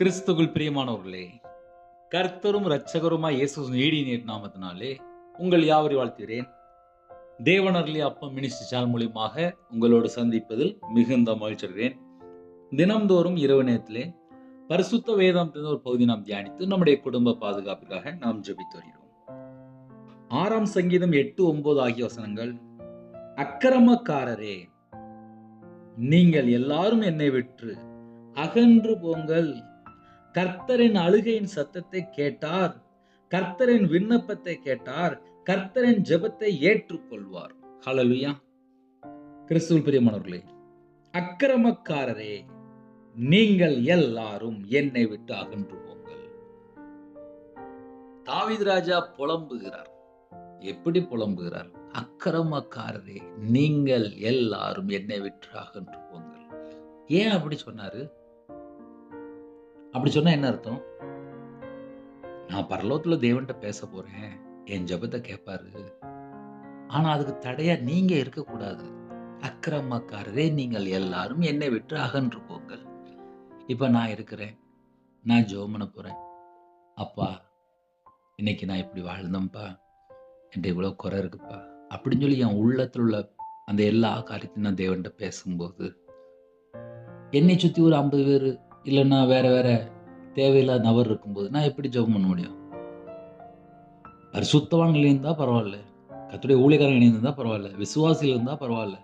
கிறிஸ்துக்குள் பிரியமானவர்களே கர்த்தரும் இரட்சகருமாய் இயேசு நீடி நீர் நாமத்தினாலே உங்கள் யாவரை வாழ்த்துகிறேன். தேவனர்லி அப்பம் மினிஸ்ட்ரி சேனல் மூலியமாக உங்களோடு சந்திப்பதில் மிகுந்த மகிழ்ச்சிடுகிறேன் தினம்தோறும் இரவு நேரத்திலே பரிசுத்த வேதாந்த ஒரு பகுதி நாம் தியானித்து நம்முடைய குடும்ப பாதுகாப்பிற்காக நாம் ஜெபித்து வருகிறோம். ஆறாம் சங்கீதம் எட்டு ஒன்பது ஆகிய வசனங்கள் அக்கிரமக்காரரே நீங்கள் எல்லாரும் என்னை விற்று அகன்று போங்கள். கர்த்தரின் அழுகையின் சத்தத்தை கேட்டார். கர்த்தரின் விண்ணப்பத்தை கேட்டார். கர்த்தரின் ஜெபத்தை ஏற்றுக்கொள்வார். ஹலலுயா கிறிஸ்துவல் பிரியமானவர்களே அக்கிரமக்காரரே நீங்கள் எல்லாரும் என்னை விட்டு அகன்று போங்கள் தாவித் ராஜா புலம்புகிறார். எப்படி புலம்புகிறார்? அக்கிரமக்காரரே நீங்கள் எல்லாரும் என்னை விட்டு அகன்று போங்கள் ஏன் அப்படி சொன்னாரு? அப்படி சொன்னால் என்ன அர்த்தம்? நான் பரலோகத்தில் தேவன்கிட்ட பேச போகிறேன் என் ஜெபத்தை கேட்பாரு ஆனால் அதுக்கு தடையாக நீங்கள் இருக்கக்கூடாது. அக்கிரமக்காரரே நீங்கள் எல்லாரும் என்னை விட்டு அகன்று போங்கள் இப்போ நான் இருக்கிறேன். நான் ஜெபம் பண்ண அப்பா இன்னைக்கு நான் இப்படி வாழ்ந்தேன்ப்பா. என்கிட்ட இவ்வளோ குறை இருக்குப்பா. அப்படின்னு சொல்லி என் உள்ளத்தில் உள்ள அந்த எல்லா காரியத்தையும் நான் தேவன்கிட்ட பேசும்போது என்னை சுற்றி ஒரு ஐம்பது பேர் இல்லைன்னா வேற வேற தேவையில்லாத நபர் இருக்கும்போது நான் எப்படி ஜெபம் பண்ண முடியும்? பரிசுத்தவான்கள் இருந்தால் பரவாயில்ல. கத்துடைய ஊழியக்காரன் இருந்தால் பரவாயில்ல. விசுவாசியில் இருந்தால் பரவாயில்ல.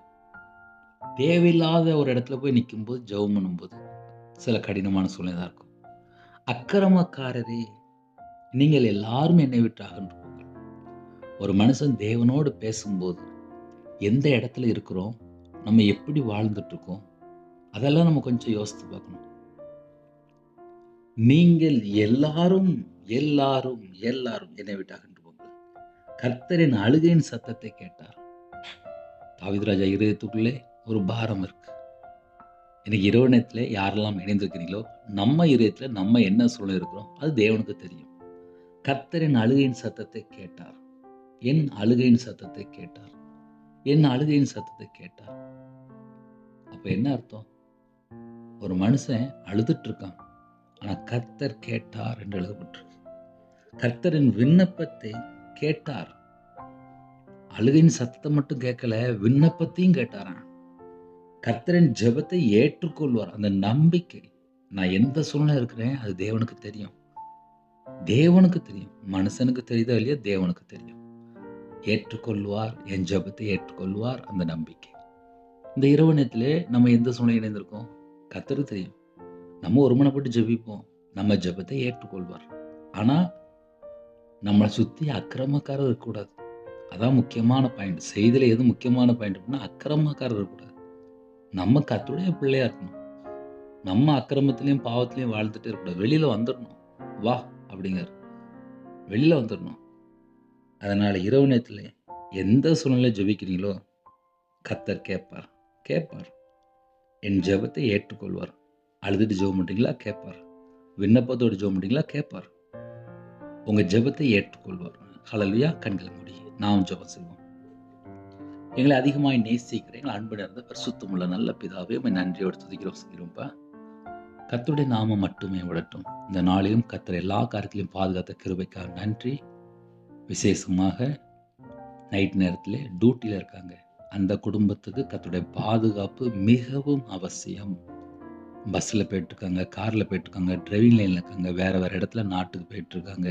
தேவையில்லாத ஒரு இடத்துல போய் நிற்கும்போது ஜெபம் பண்ணும்போது சில கடினமான சூழ்நிலை தான் இருக்கும். அக்கிரமக்காரரே நீங்கள் எல்லாரும் என்னை விட்டு அகன்று ஒரு மனுஷன் தேவனோடு பேசும்போது எந்த இடத்துல இருக்கிறோம் நம்ம எப்படி வாழ்ந்துட்டு இருக்கோம் அதெல்லாம் நம்ம கொஞ்சம் யோசித்து பார்க்கணும். நீங்கள் எல்லாரும் எல்லாரும் எல்லாரும் என்னை விட்டு அகன்று போங்கள். கர்த்தரின் அழுகையின் சத்தத்தை கேட்டார். தாவிதராஜா இருதயத்துக்குள்ளே ஒரு பாரம் இருக்கு. இன்னைக்கு இரவு நேரத்தில் யாரெல்லாம் இணைந்திருக்கிறீங்களோ நம்ம இருதயத்தில் நம்ம என்ன சூழ்நிலை இருக்கிறோம் அது தேவனுக்கு தெரியும். கர்த்தரின் அழுகையின் சத்தத்தை கேட்டார். என் அழுகையின் சத்தத்தை கேட்டார். என் அழுகையின் சத்தத்தை கேட்டார். அப்ப என்ன அர்த்தம்? ஒரு மனுஷன் அழுதுட்டு இருக்கான். ஆனால் கர்த்தர் கேட்டார் என்று எழுதப்பட்டிருக்கு. கர்த்தரின் விண்ணப்பத்தை கேட்டார். அழுகையின் சத்தத்தை மட்டும் கேட்கல விண்ணப்பத்தையும் கேட்டாராம் கர்த்தரின் ஜெபத்தை ஏற்றுக்கொள்வார். அந்த நம்பிக்கை. நான் எந்த சூழ்நிலை இருக்கிறேன்? அது தேவனுக்கு தெரியும். தேவனுக்கு தெரியும். மனுஷனுக்கு தெரியுதோ இல்லையா தேவனுக்கு தெரியும். ஏற்றுக்கொள்வார். என் ஜெபத்தை ஏற்றுக்கொள்வார். அந்த நம்பிக்கை. இந்த இரவு நேரத்திலே நம்ம எந்த சூழ்நிலை இணைந்திருக்கோம்? கத்தரு தெரியும். நம்ம ஒருமனப்பட்டு ஜெபிப்போம். நம்ம ஜெபத்தை ஏற்றுக்கொள்வார். ஆனால் நம்மளை சுற்றி அக்கிரமக்காரர் இருக்கக்கூடாது. அதான் முக்கியமான பாயிண்ட் செய்தியில் எது முக்கியமான பாயிண்ட் அப்படின்னா அக்கிரமக்காரர் இருக்கக்கூடாது. நம்ம கத்துடைய பிள்ளையா இருக்கணும். நம்ம அக்கிரமத்துலேயும் பாவத்துலேயும் வாழ்ந்துட்டே இருக்கக்கூடாது. வெளியில் வந்துடணும். வா அப்படிங்கிறார். வெளியில் வந்துடணும். அதனால் இரவு நேரத்தில் எந்த சூழ்நிலை ஜெபிக்கிறீங்களோ கத்தர் கேட்பார். கேட்பார். என் ஜெபத்தை ஏற்றுக்கொள்வார். அழுதுட்டு ஜெபம் பண்ணுறீங்களா கேட்பார் விண்ணப்பத்தோடு ஜெபம் பண்ணுறீங்களா கேட்பார் உங்கள் ஜெபத்தை ஏற்றுக்கொள்வார். ஹalleluya கண்கள் மூடி. நாம் ஜெபம் செய்வோம். எங்களை அதிகமாக நேசிக்கிறேன் எங்களை அன்பு நிறைந்த பரிசுத்தமுள்ள நல்ல பிதாவே உம்மை நன்றியோடு துதிக்கிறோம் செய்கிறோம்ப்பா கத்துடைய நாமம் மட்டுமே விடட்டும் இந்த நாளிலும் கர்த்தர் எல்லா காரியத்திலையும் பாதுகாத்த கிருபைக்காக நன்றி. விசேஷமாக நைட் நேரத்தில் டியூட்டியில் இருக்காங்க. அந்த குடும்பத்துக்கு கத்துடைய பாதுகாப்பு மிகவும் அவசியம். பஸ்ஸில் போயிட்டுருக்காங்க காரில் போயிட்டுருக்காங்க ட்ரைவிங் லைனில் இருக்காங்க வேறு வேறு இடத்துல நாட்டுக்கு போயிட்டுருக்காங்க.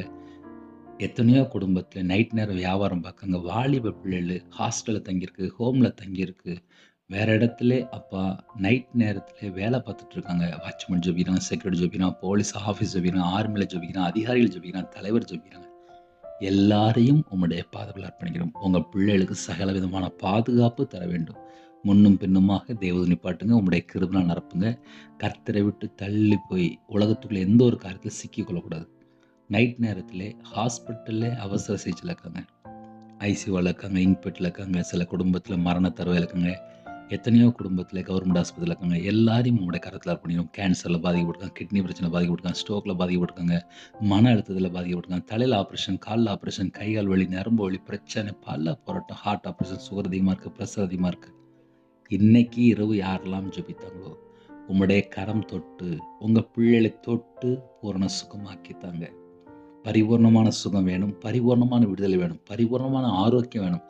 எத்தனையோ குடும்பத்தில் நைட் நேரம் வியாபாரம் பார்க்காங்க. வாலிப பிள்ளைகள் ஹாஸ்டலில் தங்கியிருக்கு ஹோமில் தங்கியிருக்கு. வேறு இடத்துல அப்பா நைட் நேரத்தில் வேலை பார்த்துட்டு இருக்காங்க வாட்ச்மேன் ஜபிக்கிறாங்க செக்யூரிட்டி ஜபிக்கிறாங்க போலீஸ் ஆஃபீஸ் ஜபிக்கிறாங்க ஆர்மியில் ஜபிக்கிறாங்க அதிகாரிகள் ஜபிக்கிறாங்க தலைவர் ஜபிக்கிறாங்க எல்லாரையும் உங்களுடைய பாதுகாப்பு அர்ப்பணிக்கிறோம். உங்கள் பிள்ளைகளுக்கு சகல விதமான பாதுகாப்பு தர வேண்டும். முன்னும் பின்னுமாக தேவதை நிப்பாட்டுங்க உங்களுடைய கிருபனால் நிரப்புங்க. கர்த்தரை விட்டு தள்ளி போய் உலகத்துக்குள்ள எந்த ஒரு காரியத்தில் சிக்கிக்கொள்ளக்கூடாது நைட் நேரத்தில் ஹாஸ்பிட்டலில் அவசர சிகிச்சையில் இருக்காங்க. ஐசியூவில் இருக்காங்க இன்பெட்டில் இருக்காங்க சில குடும்பத்தில் மரண தரவையில் இருக்காங்க எத்தனையோ குடும்பத்தில் கவர்மெண்ட் ஆஸ்பத்திரியில் இருக்காங்க எல்லாரையும் உங்களுடைய கரத்தில் பண்ணிடும் கேன்சரில் பாதிக்கப்பட்டிருக்காங்க கிட்னி பிரச்சனை பாதிக்கப்பட்டிருக்காங்க ஸ்ட்ரோக்கில் பாதிக்கப்பட்டிருக்காங்க மன அழுத்தத்தில் பாதிக்கப்பட்டிருக்காங்க தலையில் ஆப்ரேஷன் காலில் ஆப்ரேஷன் கைகால் வலி நரம்பு வலி பிரச்சனை பல போராட்டம் ஹார்ட் ஆப்ரேஷன் சுகர் அதிகமாக இருக்குது ப்ரெஷர் அதிகமாக இருக்குது இன்னைக்கு இரவு யாரெல்லாம் ஜபித்தாங்களோ உம்முடைய கரம் தொட்டு உங்கள் பிள்ளைகளை தொட்டு பூரண சுகமாக்கித்தாங்க. பரிபூர்ணமான சுகம் வேணும் பரிபூர்ணமான விடுதலை வேணும் பரிபூர்ணமான ஆரோக்கியம் வேணும்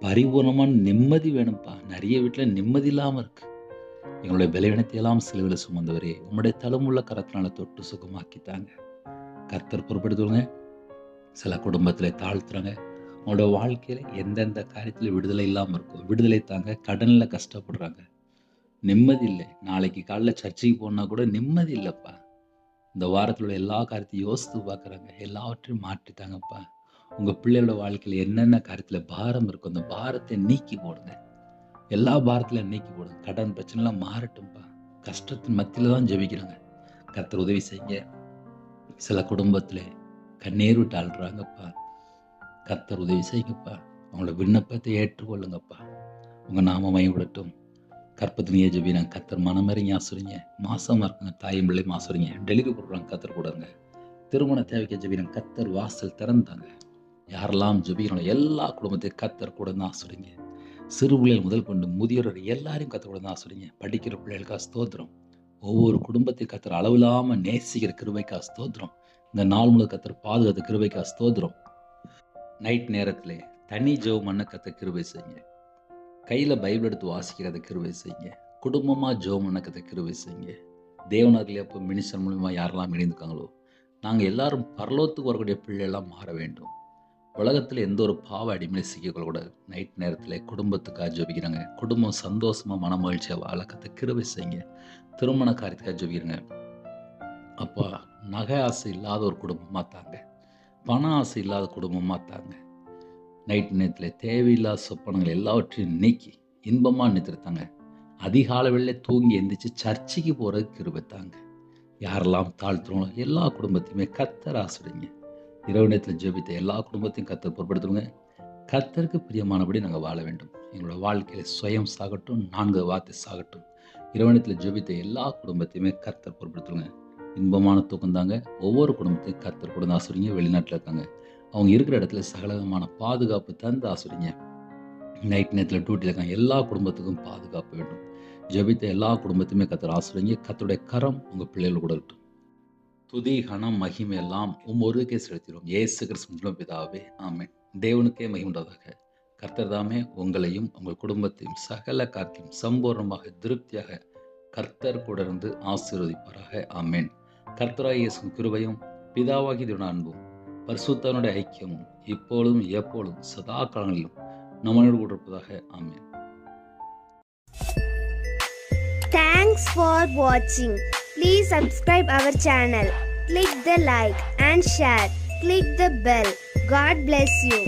பரிபூர்ணமான நிம்மதி வேணும்ப்பா. நிறைய வீட்டில் நிம்மதி இல்லாமல் இருக்கு. எங்களுடைய பலவீனத்தை எல்லாம் சிலுவையில் சுமந்தவரே உங்களுடைய தலமுள்ள கரத்தினால தொட்டு சுகமாக்கித்தாங்க. கர்த்தர் பொறுப்படுத்துவாங்க சில குடும்பத்தில் தாழ்த்துறாங்க. உங்களோட வாழ்க்கையில் எந்தெந்த காரியத்தில் விடுதலை இல்லாமல் இருக்கும் விடுதலை தாங்க கடனில் கஷ்டப்படுறாங்க. நிம்மதி இல்லை. நாளைக்கு காலைல சர்ச்சைக்கு போனால் கூட நிம்மதி இல்லைப்பா. இந்த வாரத்தில் உள்ள எல்லா காரியத்தையும் யோசித்து பார்க்குறாங்க. எல்லாவற்றையும் மாற்றிட்டாங்கப்பா. உங்கள் பிள்ளையோட வாழ்க்கையில் என்னென்ன காரியத்தில் பாரம் இருக்கும் அந்த பாரத்தை நீக்கி போடுங்க. எல்லா பாரத்திலையும் நீக்கி போடுங்க. கடன் பிரச்சனைலாம் மாறட்டும்ப்பா. கஷ்டத்தின் மத்தியில் தான் ஜெபிக்கிறாங்க. கர்த்தர் உதவி செய்ய சில குடும்பத்தில் கண்ணீர் விட்டு அழுறாங்கப்பா. கர்த்தர் உதவி செய்யுங்கப்பா. அவங்களோட விண்ணப்பத்தை ஏற்றுக்கொள்ளுங்கப்பா. உங்கள் நாம மயப்படட்டும் கற்பத்தினியே ஜெபினா கத்தர் மனமறிங்க ஆசுறீங்க மாசமாக இருக்குங்க. தாயும் பிள்ளை ஆசுறீங்க டெலிவரி கொடுக்குறாங்க கத்தர் கூடங்க திருமண தேவைக்கு ஜெபினா கத்தர் வாசல் திறந்தாங்க. யாரெல்லாம் ஜெபிக்கணும் எல்லா குடும்பத்தையும் கத்தர் கூட தான் ஆசுறீங்க சிறு பிள்ளைகள் முதல் கொண்டு முதியோர் எல்லாரையும் கத்தர் கூட தான் ஆசுறீங்க படிக்கிற பிள்ளைகளுக்காக ஸ்தோத்திரம். ஒவ்வொரு குடும்பத்தையும் கத்தர் அளவில்லாமல் நேசிக்கிற கிருபைக்கா ஸ்தோத்திரம். இந்த நாள் முழு கத்தர் பாதுகாத்த கிருபைக்கா ஸ்தோத்திரம். நைட் நேரத்தில் தனி ஜெபம் பண்ண கத்த கிருவை செய்யுங்க. கையில் பைபிள் எடுத்து வாசிக்கிறத கிருவை செய்யுங்க. குடும்பமாக ஜோம் பண்ணக்கத்தை கிருவை செய்யுங்க. தேவனர்களே அப்போ மினிஸ்டர் மூலிமா யாரெல்லாம் இணைந்துக்காங்களோ நாங்கள் எல்லாரும் பரலோகத்துக்கு வரக்கூடிய பிள்ளையெல்லாம் மாற வேண்டும். உலகத்தில் எந்த ஒரு பாவ அடிமையை சிக்கிக்கொள்ளக்கூடாது. நைட் நேரத்தில் குடும்பத்துக்காக ஜபிக்கிறாங்க. குடும்பம் சந்தோஷமாக மன மகிழ்ச்சியாக வாழக்கத்தை கிருவை செய்யுங்க. திருமண காரியத்துக்காக ஜபிக்கிறங்க. அப்பா நகை ஆசை இல்லாத ஒரு குடும்பமாக தாங்க. பண ஆசை இல்லாத குடும்பமாக தாங்க நைட் நேரத்தில் தேவையில்லாத சொப்பனங்கள் எல்லாவற்றையும் நீக்கி இன்பமாக நிறுத்தாங்க அதிகால வெளில தூங்கி எந்திரிச்சு சர்ச்சைக்கு போகிறது கிருபத்தாங்க. யாரெல்லாம் தாழ்த்துறோங்களோ எல்லா குடும்பத்தையுமே கத்தர் ஆசிடுங்க இரவு நேரத்தில் ஜெபித்த எல்லா குடும்பத்தையும் கத்தர் பொருட்படுத்துவோங்க. கத்தருக்கு பிரியமானபடி நாங்கள் வாழ வேண்டும். எங்களோட வாழ்க்கையில் சுயம் சாகட்டும் நான்கு வார்த்தை சாகட்டும். இரவு நேரத்தில் ஜெபித்த எல்லா குடும்பத்தையுமே கத்தர் பொருட்படுத்துங்க இன்பமான தூக்கம் தாங்க ஒவ்வொரு குடும்பத்தையும் கத்தர் கூட ஆசிரியங்க வெளிநாட்டில் இருக்காங்க. அவங்க இருக்கிற இடத்துல சகலவிதமான பாதுகாப்பு தந்து ஆசிரியங்க. நைட் நேரத்தில் டியூட்டியில் இருக்காங்க. எல்லா குடும்பத்துக்கும் பாதுகாப்பு வேண்டும். ஜபித்த எல்லா குடும்பத்தையுமே கத்தர் ஆசிரியங்க. கத்தருடைய கரம் உங்கள் பிள்ளைகள் கூட இருக்கட்டும். துதி கணம் மகிமை எல்லாம் உம் ஒருக்கே செலுத்திடும் ஏசு கிறிஸ்து பிதாவே ஆமேன். தேவனுக்கே மகிமுண்டதாக கர்த்தர் தாமே உங்களையும் உங்கள் குடும்பத்தையும் சகல கார்த்தையும் சம்பூர்ணமாக திருப்தியாக கர்த்தர் கூட இருந்து ஆசீர்வதிப்பாராக. ஆமேன். கர்த்தராயேசு கிருபையும் பிதாவாகி திருட அன்பும் பரிசுத்தனுடைய ஐக்கியமும் இப்பொழுதும் எப்பொழுதும் சதா காலங்களிலும் நம்மளோடு கூட இருப்பதாக ஆமேன் தேங்க்ஸ் ஃபார் வாட்சிங் please subscribe our channel click the like and share click the bell God bless you